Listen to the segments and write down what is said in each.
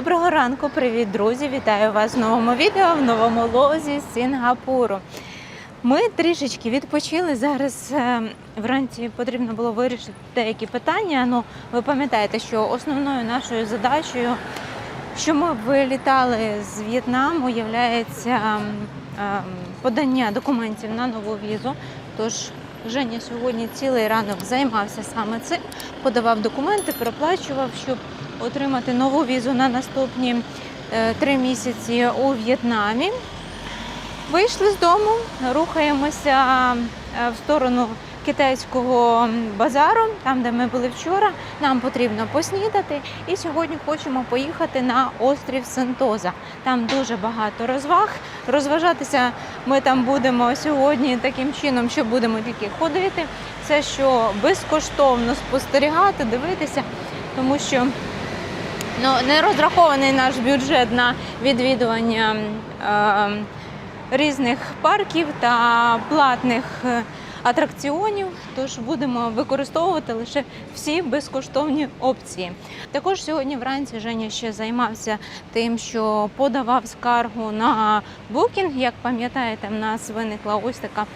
Доброго ранку, привіт, друзі! Вітаю вас в новому відео в новому лозі з Сінгапуру. Ми трішечки відпочили. Зараз е, вранці потрібно було вирішити деякі питання. Ну, ви пам'ятаєте, що основною нашою задачею, що ми вилітали з В'єтнаму, є подання документів на нову візу. Тож Женя сьогодні цілий ранок займався саме цим, подавав документи, проплачував, щоб отримати нову візу на наступні е, три місяці у В'єтнамі. Вийшли з дому, рухаємося е, в сторону китайського базару, там, де ми були вчора. Нам потрібно поснідати. І сьогодні хочемо поїхати на острів Сентоза. Там дуже багато розваг. Розважатися ми там будемо сьогодні таким чином, що будемо тільки ходити. Це що безкоштовно спостерігати, дивитися, тому що ну, не розрахований наш бюджет на відвідування. Е, різних парків та платних е, атракціонів, тож будемо використовувати лише всі безкоштовні опції. Також сьогодні вранці Женя ще займався тим, що подавав скаргу на букінг. Як пам'ятаєте, в нас виникла ось така.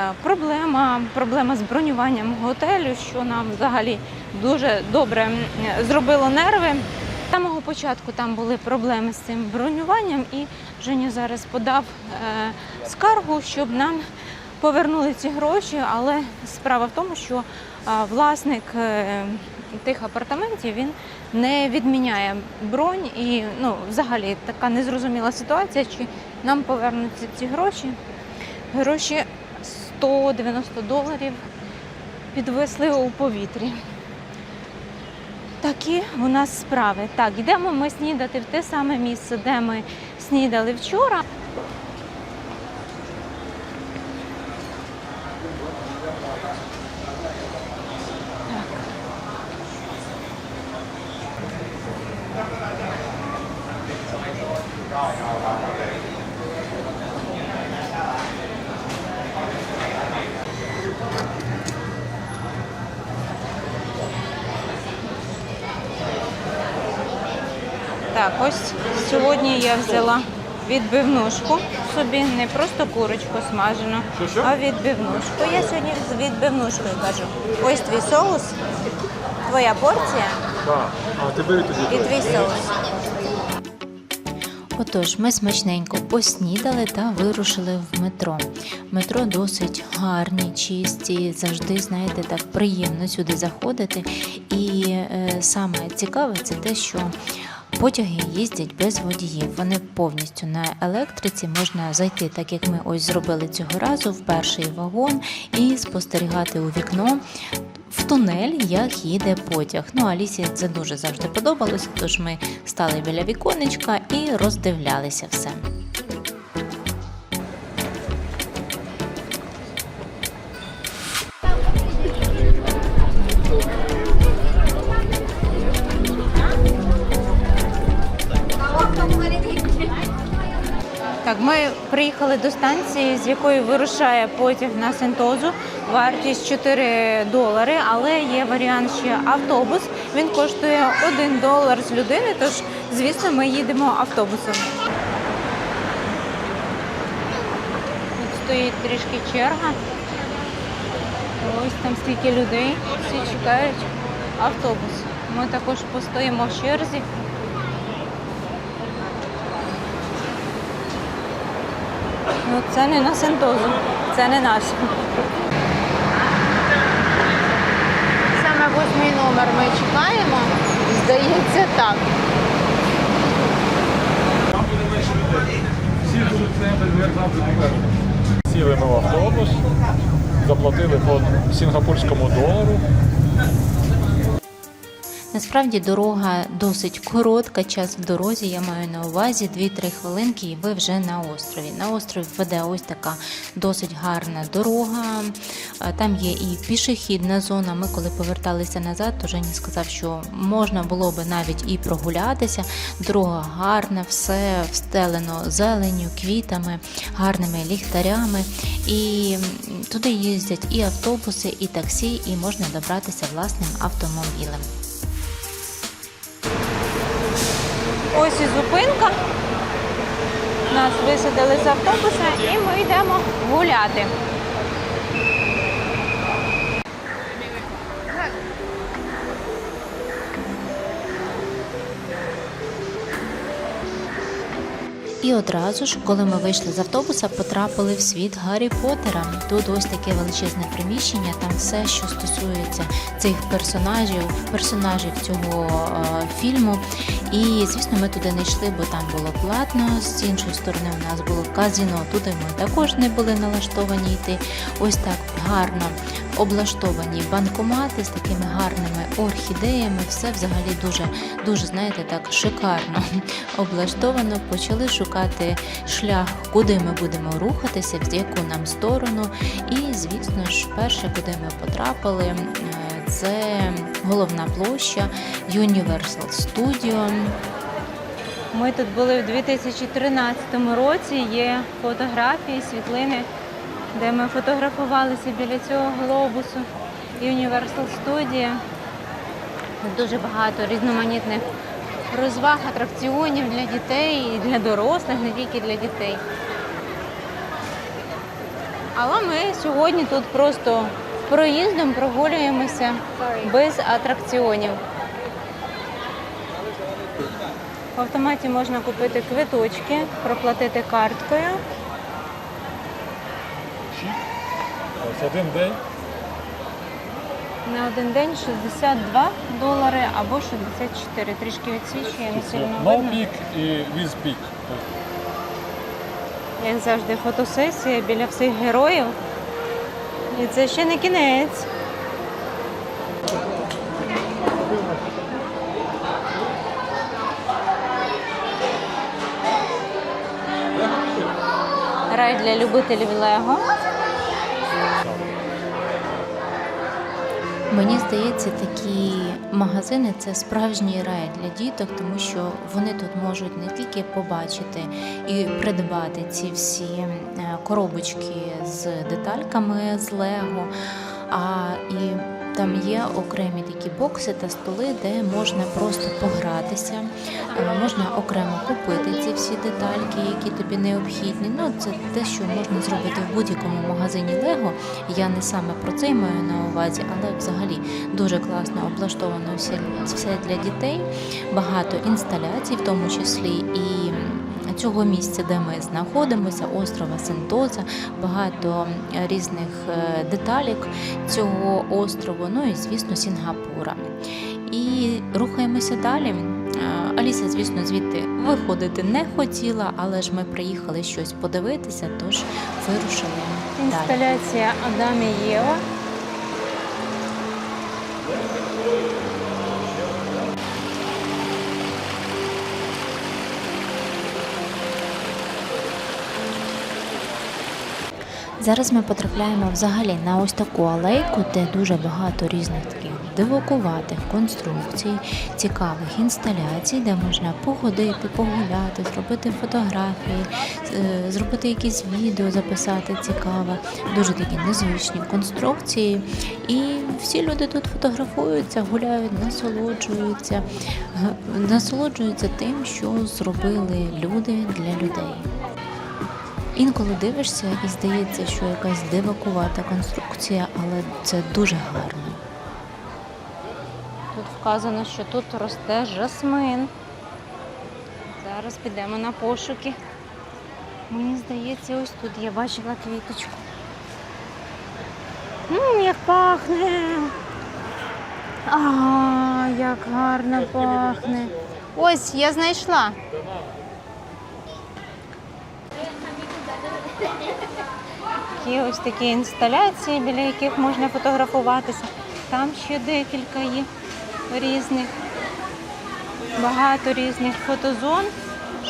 е, Проблема, проблема з бронюванням готелю, що нам взагалі дуже добре зробило нерви. Самого початку там були проблеми з цим бронюванням, і Женя зараз подав е, скаргу, щоб нам повернули ці гроші. Але справа в тому, що е, власник е, тих апартаментів він не відміняє бронь, і ну, взагалі така незрозуміла ситуація, чи нам повернуться ці гроші. Гроші 190 доларів підвисли у повітрі. Такі у нас справи. Так, йдемо ми снідати в те саме місце, де ми снідали вчора. Так. Так, ось сьогодні я взяла відбивнушку собі, не просто курочку смажену, а відбивнушку. Я сьогодні з відбивнушкою кажу. Ось твій соус, твоя порція Так. А ти бери тоді. і твій соус. Отож, ми смачненько поснідали та вирушили в метро. Метро досить гарні, чисті, завжди, знаєте, так приємно сюди заходити. І е, саме цікаве це те, що потяги їздять без водіїв. Вони повністю на електриці. Можна зайти, так як ми ось зробили цього разу, в перший вагон і спостерігати у вікно в тунель, як їде потяг. Ну, Алісі це дуже завжди подобалося, тож ми стали біля віконечка і роздивлялися все. Так, ми приїхали до станції, з якої вирушає потяг на Сентозу. Вартість 4 долари, але є варіант ще автобус. Він коштує 1 долар з людини, тож, звісно, ми їдемо автобусом. Тут стоїть трішки черга. Ось там стільки людей, всі чекають автобус. Ми також постоїмо в черзі. Ну, це не на Сентозу, це не наш. Саме восьмий номер ми чекаємо. Здається, так. Всі будуть стояти Сіли ми в автобус, заплатили по сінгапурському долару. Насправді дорога досить коротка, час в дорозі. Я маю на увазі 2-3 хвилинки, і ви вже на острові. На остров веде ось така досить гарна дорога. Там є і пішохідна зона. Ми коли поверталися назад, то Жені сказав, що можна було би навіть і прогулятися. Дорога гарна, все встелено зеленню, квітами, гарними ліхтарями. І туди їздять і автобуси, і таксі, і можна добратися власним автомобілем. Ось і зупинка. Нас висадили з автобуса і ми йдемо гуляти. І одразу ж, коли ми вийшли з автобуса, потрапили в світ Гаррі Поттера. Тут ось таке величезне приміщення, там все, що стосується цих персонажів, персонажів цього е, фільму. І звісно, ми туди не йшли, бо там було платно. З іншої сторони, у нас було казіно. Туди ми також не були налаштовані йти. Ось так гарно облаштовані банкомати з такими гарними орхідеями. Все взагалі дуже, дуже знаєте, так шикарно облаштовано. Почали шукати шлях, куди ми будемо рухатися, в яку нам сторону. І, звісно ж, перше, куди ми потрапили, е, це головна площа Universal Studio. Ми тут були в 2013 році. Є фотографії, світлини, де ми фотографувалися біля цього глобусу Universal Studio. Дуже багато різноманітних розваг, атракціонів для дітей і для дорослих, не тільки для дітей. Але ми сьогодні тут просто проїздом прогулюємося без атракціонів. В автоматі можна купити квиточки, проплатити карткою. Один день. На один день 62 долари або 64. Трішки відсвічує, не сильно No видно. peak і with peak. Як завжди, фотосесія біля всіх героїв. І це ще не кінець. Рай для любителів Лего. Мені здається, такі магазини це справжній рай для діток, тому що вони тут можуть не тільки побачити і придбати ці всі е, коробочки з детальками з Лего, а і там є окремі такі бокси та столи, де можна просто погратися, е, можна окремо купити ці всі детальки, які тобі необхідні. Ну, це те, що можна зробити в будь-якому магазині Лего. Я не саме про це маю на увазі, але взагалі дуже класно облаштовано все, все для дітей. Багато інсталяцій, в тому числі і цього місця, де ми знаходимося, острова Сентоза, багато різних е, деталік цього острову, ну і звісно Сінгапура. І рухаємося далі. Е, Аліса, звісно, звідти виходити не хотіла, але ж ми приїхали щось подивитися, тож вирушили далі. Інсталяція Адам і Єва. Зараз ми потрапляємо взагалі на ось таку алейку, де дуже багато різних таких дивокуватих конструкцій, цікавих інсталяцій, де можна походити, погуляти, зробити фотографії, е, зробити якісь відео, записати цікаве. Дуже такі незвичні конструкції. І всі люди тут фотографуються, гуляють, насолоджуються, насолоджуються тим, що зробили люди для людей. Інколи дивишся і здається, що якась дивакувата конструкція, але це дуже гарно. Тут вказано, що тут росте жасмин. Зараз підемо на пошуки. Мені здається, ось тут я бачила квіточку. Мм, як пахне. А, як гарно пахне. Ось, я знайшла. Є ось такі інсталяції, біля яких можна фотографуватися. Там ще декілька є різних, багато різних фотозон,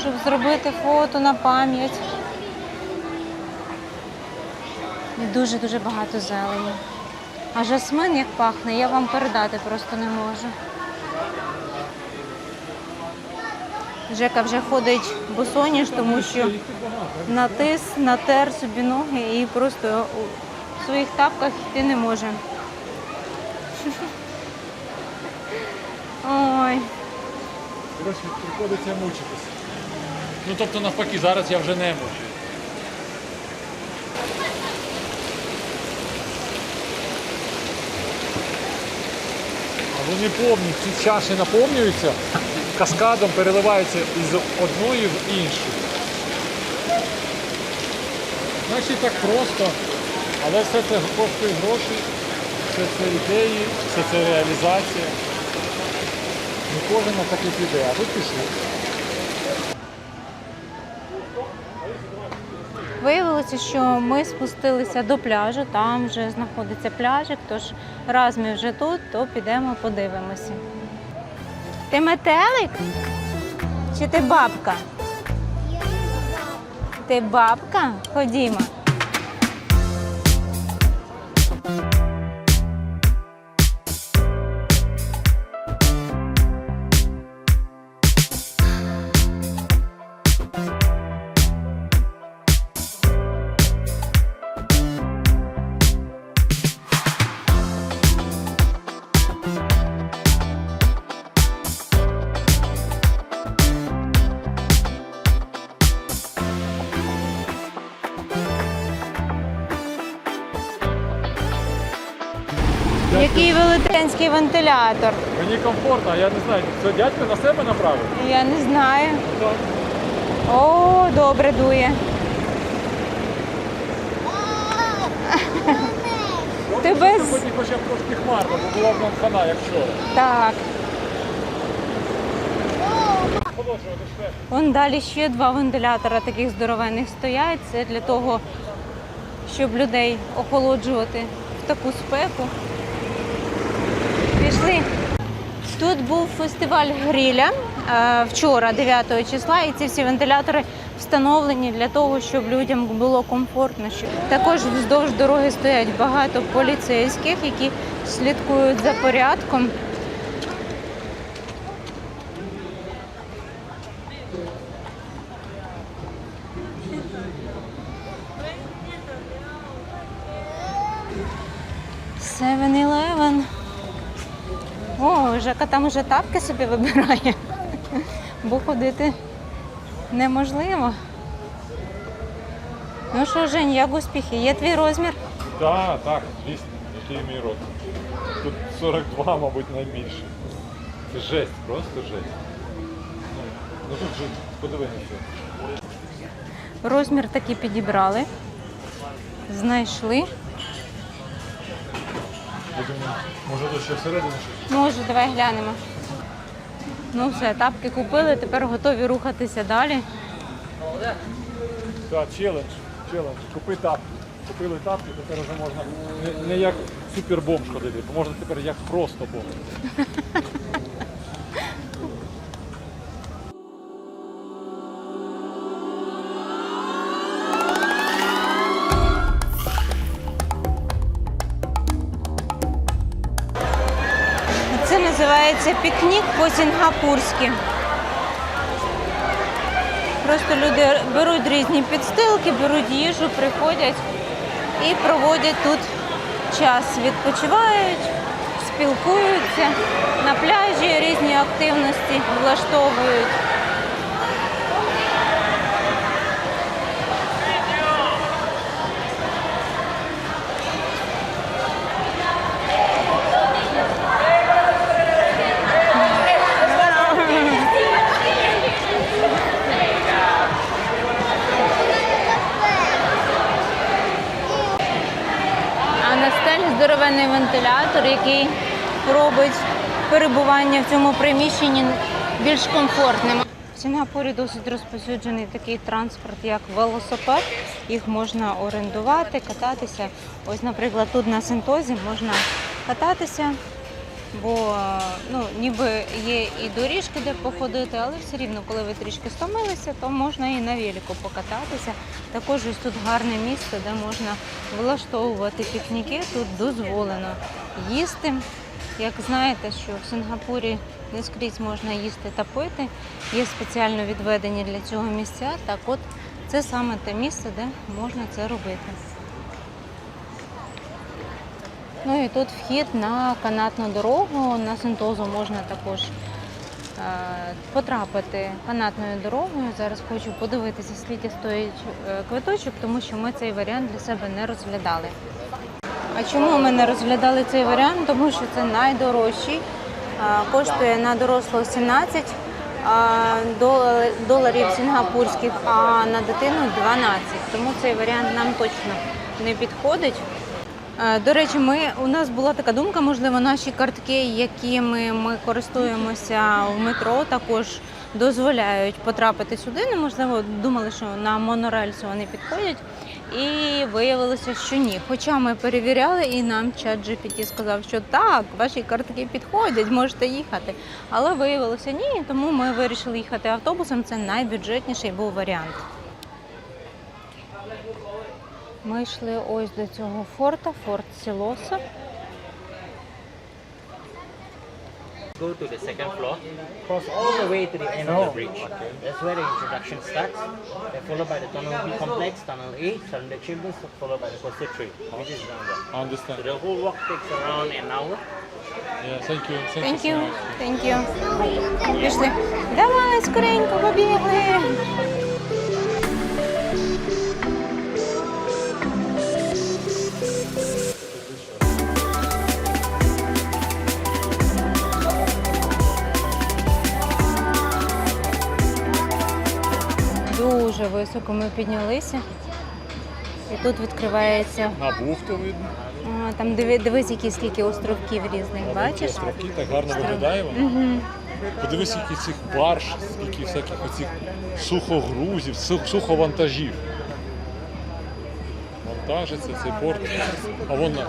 щоб зробити фото на пам'ять. І дуже-дуже багато зелені. А жасмин як пахне, я вам передати просто не можу. Жека вже ходить босоніж, тому що натис, натер собі ноги і просто у своїх тапках йти не може. Ой. Коротше, приходиться мучитись. Ну тобто навпаки, зараз я вже не мучусь. А вони повні, ці чаші наповнюються, каскадом переливаються із одної в іншу. Значить так просто, але все це коштує гроші, все це ідеї, все це реалізація. Не кожен на таких ідея, а тут пішли. Виявилося, що ми спустилися до пляжу, там вже знаходиться пляжик, тож раз ми вже тут, то підемо подивимося. Ти метелик? Чи ти бабка? Ти бабка? Ходімо. Вентилятор. Мені комфортно, а я не знаю, це дядько на себе направив? Я не знаю. Так. О, добре дує. Ти без- Сьогодні хоча б трошки хмарно, бо була б нам хана, як вчора. Так. Вон далі ще два вентилятора таких здоровенних стоять. Це для того, щоб людей охолоджувати в таку спеку. Пішли. Тут був фестиваль гриля е, вчора, 9 числа, і ці всі вентилятори встановлені для того, щоб людям було комфортно. Також вздовж дороги стоять багато поліцейських, які слідкують за порядком. О, там уже тапки собі вибирає. Бо ходити неможливо. Ну що, Жень, як успіхи? Є твій розмір? Так, так, звісно, який мій рот. Тут 42, мабуть, найбільше. Це жесть, просто жесть. Ну, ну тут же подиви на це. Розмір таки підібрали. Знайшли. Може то ще всередині. Може, давай глянемо. Ну все, тапки купили, тепер готові рухатися далі. Так, челендж, челендж. Купи тапки. Купили тапки, тепер вже можна не, не як супербомж ходити, можна тепер як просто бомж. називається пікнік по-сінгапурськи. Просто люди беруть різні підстилки, беруть їжу, приходять і проводять тут час. Відпочивають, спілкуються на пляжі, різні активності влаштовують. А на стелі здоровенний вентилятор, який робить перебування в цьому приміщенні більш комфортним. В Сінгапурі досить розповсюджений такий транспорт, як велосипед. Їх можна орендувати, кататися. Ось, наприклад, тут на синтозі можна кататися, бо ну, ніби є і доріжки, де походити, але все рівно, коли ви трішки стомилися, то можна і на велику покататися. Також ось тут гарне місце, де можна влаштовувати пікніки. Тут дозволено їсти. Як знаєте, що в Сингапурі не скрізь можна їсти та пити, є спеціально відведені для цього місця. Так от це саме те місце, де можна це робити. Ну і тут вхід на канатну дорогу. На Сентозу можна також потрапити канатною дорогою. Зараз хочу подивитися, скільки стоїть е, квиточок, тому що ми цей варіант для себе не розглядали. А чому ми не розглядали цей варіант? Тому що це найдорожчий. Коштує на дорослого 17 доларів сінгапурських, а на дитину 12. Тому цей варіант нам точно не підходить. Е, До речі, ми у нас була така думка, можливо, наші картки, якими ми користуємося в метро, також дозволяють потрапити сюди. Ну, можливо, думали, що на монорельсу вони підходять. І виявилося, що ні. Хоча ми перевіряли, і нам чат GPT сказав, що так, ваші картки підходять, можете їхати. Але виявилося ні, тому ми вирішили їхати автобусом. Це найбюджетніший був варіант. Ми йшли ось до цього форта, форт Сілоса. Go to the second floor, cross all the way to the end of the bridge. That's where the introduction starts. Then followed by the Tunnel B complex, Tunnel A, Surrender Chambers, followed by the Tree, which is around there. I understand. So the whole walk takes around an hour. Yeah, thank you. Thank, Thank you. you. Thank you. Пішли. Давай, скоренько побігли. Дуже високо ми піднялися. І тут відкривається. На бухту видно. а, Там диви, дивись, які скільки островків різних, бачиш? Островки так гарно виглядає воно. Угу. Подивись, скільки цих барж, скільки всяких оцих сухогрузів, су- суховантажів. Вантажиться цей порт. А вон на,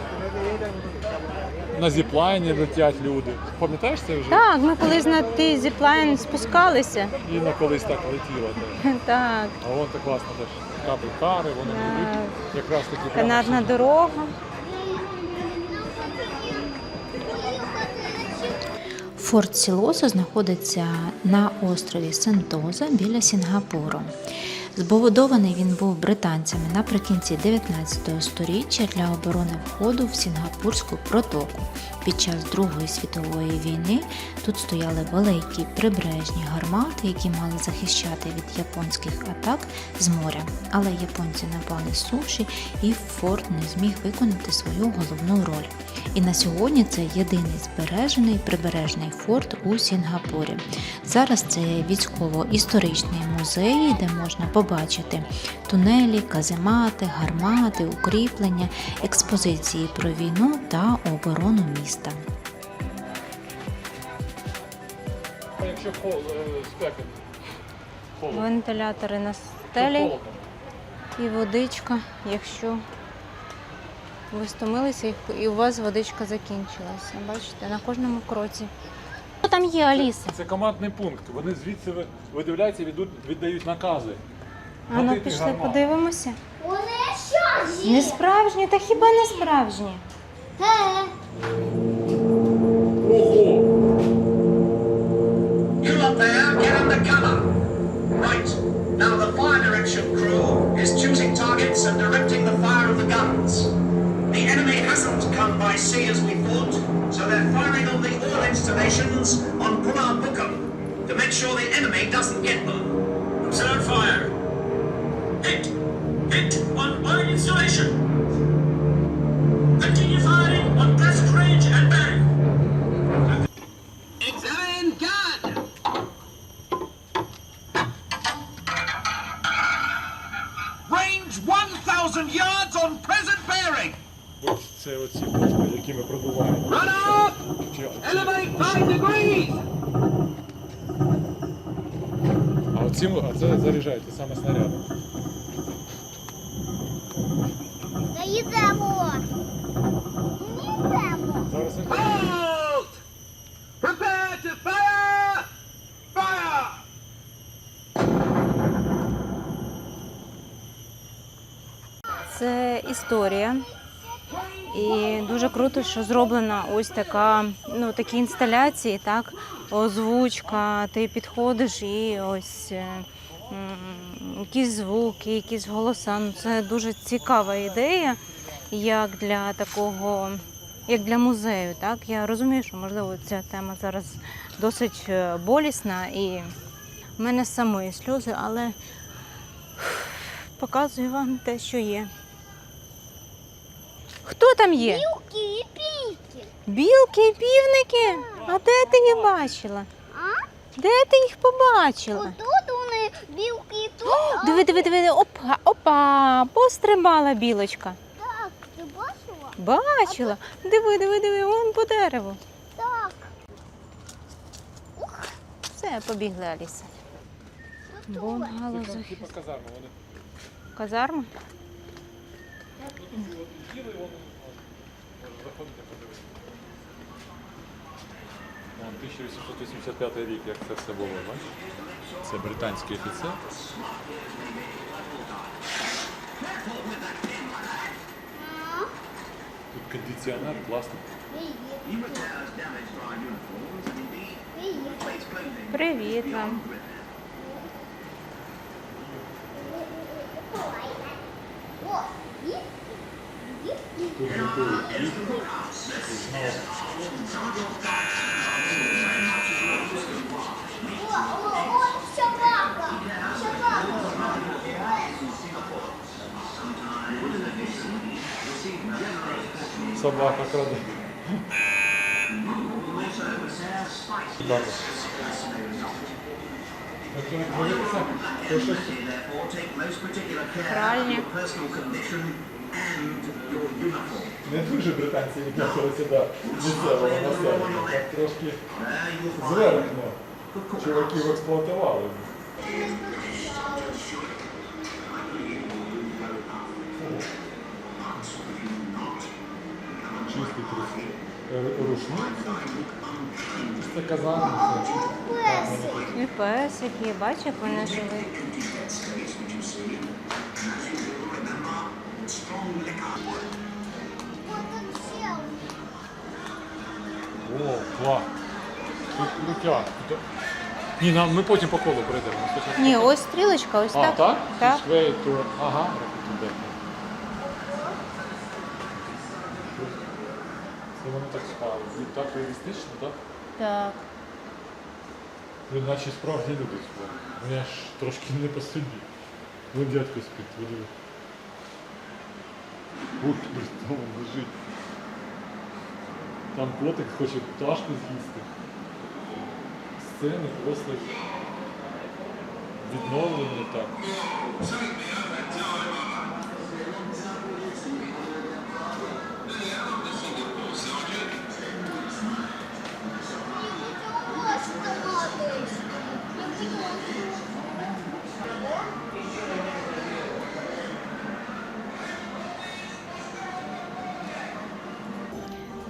на зіплайні летять люди. Пам'ятаєш це вже? Так, ми колись на той зіплайн спускалися. Інна колись так летіла. Так. Так, А вон так класно теж. Каблі-кари, вони Так. якраз такі прямо канатна дорога. Форт Сілосо знаходиться на острові Сентоза біля Сінгапуру. Збудований він був британцями наприкінці 19 століття для оборони входу в Сінгапурську протоку. Під час Другої світової війни тут стояли великі прибережні гармати, які мали захищати від японських атак з моря. Але японці напали суші, і форт не зміг виконати свою головну роль. І на сьогодні це єдиний збережений прибережний форт у Сінгапурі. Зараз це військово-історичний музей, де можна побачити тунелі, каземати, гармати, укріплення, експозиції про війну та оборону міста. Якщо е. Вентилятори на стелі і водичка, якщо ви стомилися і- у вас водичка закінчилася. Бачите, на кожному кроці. Що там є, Аліса? Це командний пункт. Вони звідси видивляються, віддають, віддають накази. А ну Гатити пішли гармат. подивимося. Вони що Не справжні, та хіба не справжні? Е, Ого! You up there, get under cover. Right. Now the fire direction crew is choosing targets and directing the fire of the guns. The enemy hasn't come by sea as we thought, so they're firing on the oil installations on Pulau Bukum to make sure the enemy doesn't get them. Observe fire. Hit! Hit on oil installation. Ось це оці бочки, які ми продуваємо. Run up! Чи- Elevate 5 degrees! А оці, а це заряджають саме снаряди. Та їдемо. Їдемо. Зараз Halt! Prepare to fire! Fire! Це історія. І дуже круто, що зроблена ось така, ну такі інсталяції, так, озвучка. Ти підходиш і ось е, якісь звуки, якісь голоса. Ну, це дуже цікава ідея, як для такого як для музею. Так? Я розумію, що можливо ця тема зараз досить е, болісна і в мене самої сльози, але показую вам те, що є. Хто там є? Пилки и пики. Білки і півники? А де ти їх бачила? А? Де ти їх побачила? Вот тут вони білки, тут. а Диви, диви, диви, опа, опа, пострибала білочка. Так, ти бачила? Бачила. Диви, диви, диви, вон по дереву. Так. Все, побігли Аліса. Бунгало захист. вони Казарма? їли, вони може заходити подивитися. Вон 1885 рік, як це все було, бачиш? Це британський офіцер. Тут кондиціонер класний. Привіт вам. О, і? Тут готують їх. О, о, о, собака. Краде. Собака. Якщо не дуже британці відносилися до місцевого населення. Так трошки зверхно. Чуваків експлуатували. Чистий трус. Рушниця. Це казарма. це. І песик є, бачиш, вони жили. Клас. Тут крутяк. Ні, нам ми потім по колу прийдемо. Спочатку- Ні, ось стрілочка, ось А, так. так? Так. Way to- Ага, туди. Це вони так спали. І Так реалістично, так? Так. Ви наче справжні люди спали. Ну я ж трошки не по собі. Ну дядько спить, подиви. Ух, блін, там лежить. Там котик хоче пташку з'їсти. Сцени просто відновлені так. Ось томати.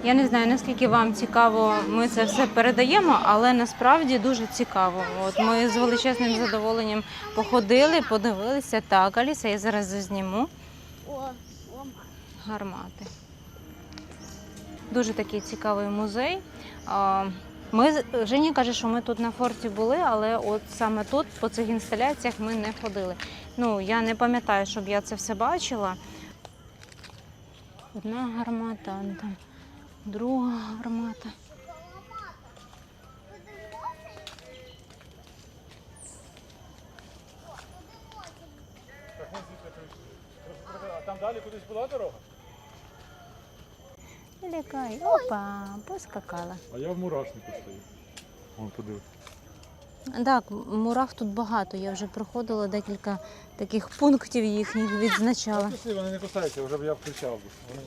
Я не знаю, наскільки вам цікаво, ми це все передаємо, але насправді дуже цікаво. От ми з величезним задоволенням походили, подивилися. Так, Аліса, я зараз зазніму гармати. Дуже такий цікавий музей. Ми Жені каже, що ми тут на форті були, але от саме тут, по цих інсталяціях, ми не ходили. Ну, я не пам'ятаю, щоб я це все бачила. Одна гармата, он там друга гармата. Там далі кудись була дорога? Лякай. Опа, поскакала. А я в мурашнику стою. Вон подив. Так, мурах тут багато. Я вже проходила декілька таких пунктів їхніх відзначала. Вони не кусаються, вже б я включав. Вони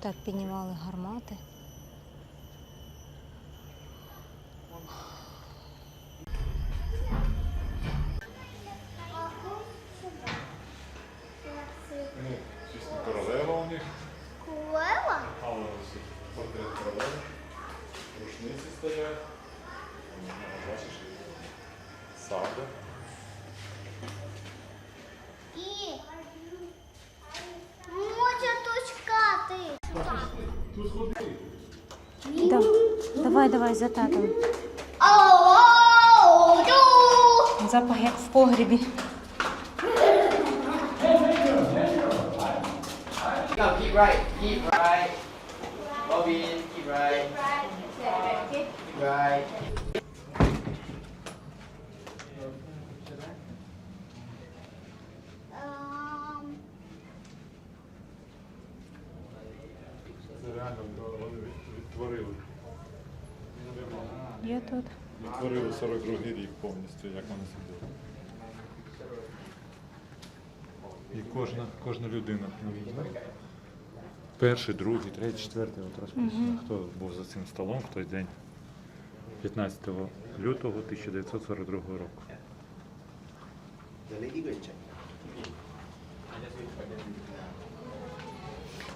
так піднімали гармати. Ну, чисто королева у них. Кулева? А у нас тут портрет королеви. Рушниці стоять. Вон, ну, Бачиш? Сабля. І може точкати. Да. Давай, давай, за татом. Запах як в погрібі. Keep right, keep right. Bobby, keep right. Keep right. 42-й рік повністю, як вони сиділи. І кожна, кожна людина повинна. Перший, другий, третій, четвертий, от розписано, хто був за цим столом в той день, 15 лютого 1942 року.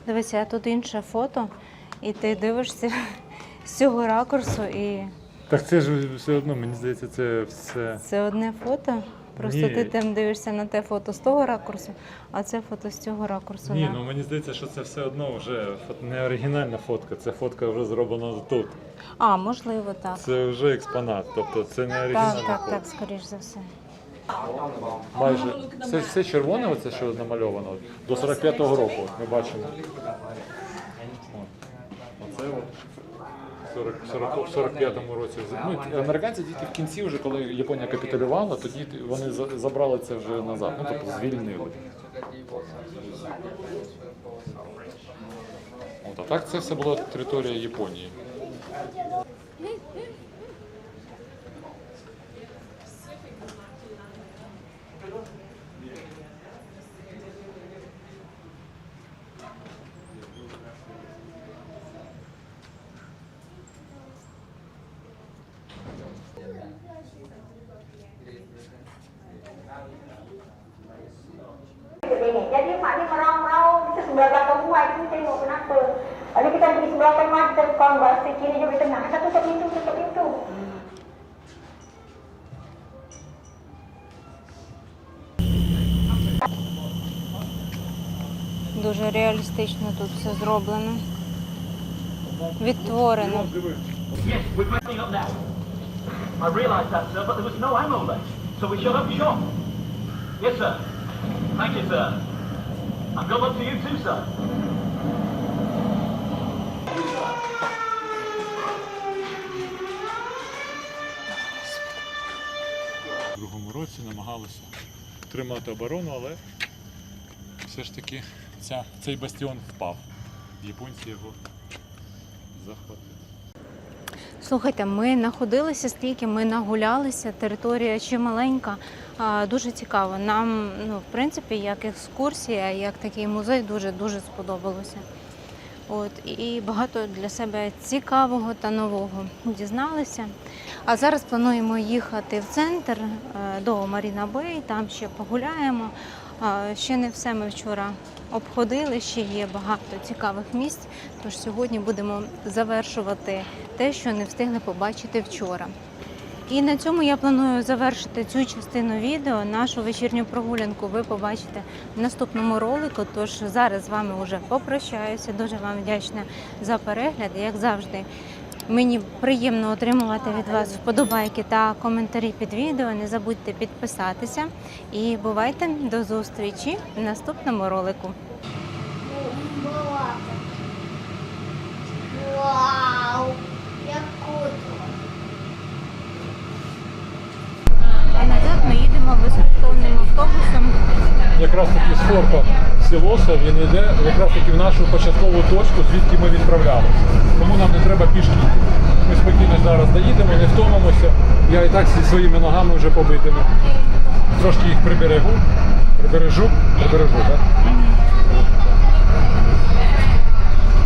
Дивися, а тут інше фото, і ти дивишся з цього ракурсу і. Так це ж все одно, мені здається, це все. це одне фото. Просто Ні. ти там дивишся на те фото з того ракурсу, а це фото з цього ракурсу. Ні, на- ну мені здається, що це все одно вже не оригінальна фотка, це фотка вже зроблена тут. А, можливо, так. Це вже експонат, тобто це не Так, оригінальна так, фотка. так, скоріш за все. Майже це все червоне, оце що намальовано до 45-го року. Ми бачимо. Оце от. 40, 40, в 45-му році. Ну, американці тільки в кінці, вже коли Японія капітулювала, тоді вони за- забрали це вже назад. Ну тобто звільнили. От, а так це все була територія Японії. You too, sir. У другому році намагалися тримати оборону, але все ж таки ця, цей бастіон впав. Японці його захватили. Слухайте, ми находилися стільки, ми нагулялися, територія чималенька, а, дуже цікаво. Нам, ну, в принципі, як екскурсія, як такий музей дуже дуже сподобалося. От і багато для себе цікавого та нового дізналися. А зараз плануємо їхати в центр е, до Маріна Бей, там ще погуляємо. Ще не все ми вчора обходили, ще є багато цікавих місць. Тож сьогодні будемо завершувати те, що не встигли побачити вчора. І на цьому я планую завершити цю частину відео. Нашу вечірню прогулянку ви побачите в наступному ролику. Тож зараз з вами вже попрощаюся. Дуже вам вдячна за перегляд. Як завжди, мені приємно отримувати від вас вподобайки та коментарі під відео. Не забудьте підписатися. І бувайте до зустрічі в наступному ролику. Вау! Як круто! А назад ми їдемо безкоштовним автобусом. Якраз таки з форта Сілоса він йде якраз таки в нашу початкову точку, звідки ми відправлялися. Тому нам не треба пішки йти. Ми спокійно зараз доїдемо, не втомимося. Я і так зі своїми ногами вже побитими. Трошки їх приберегу, прибережу, прибережу, так?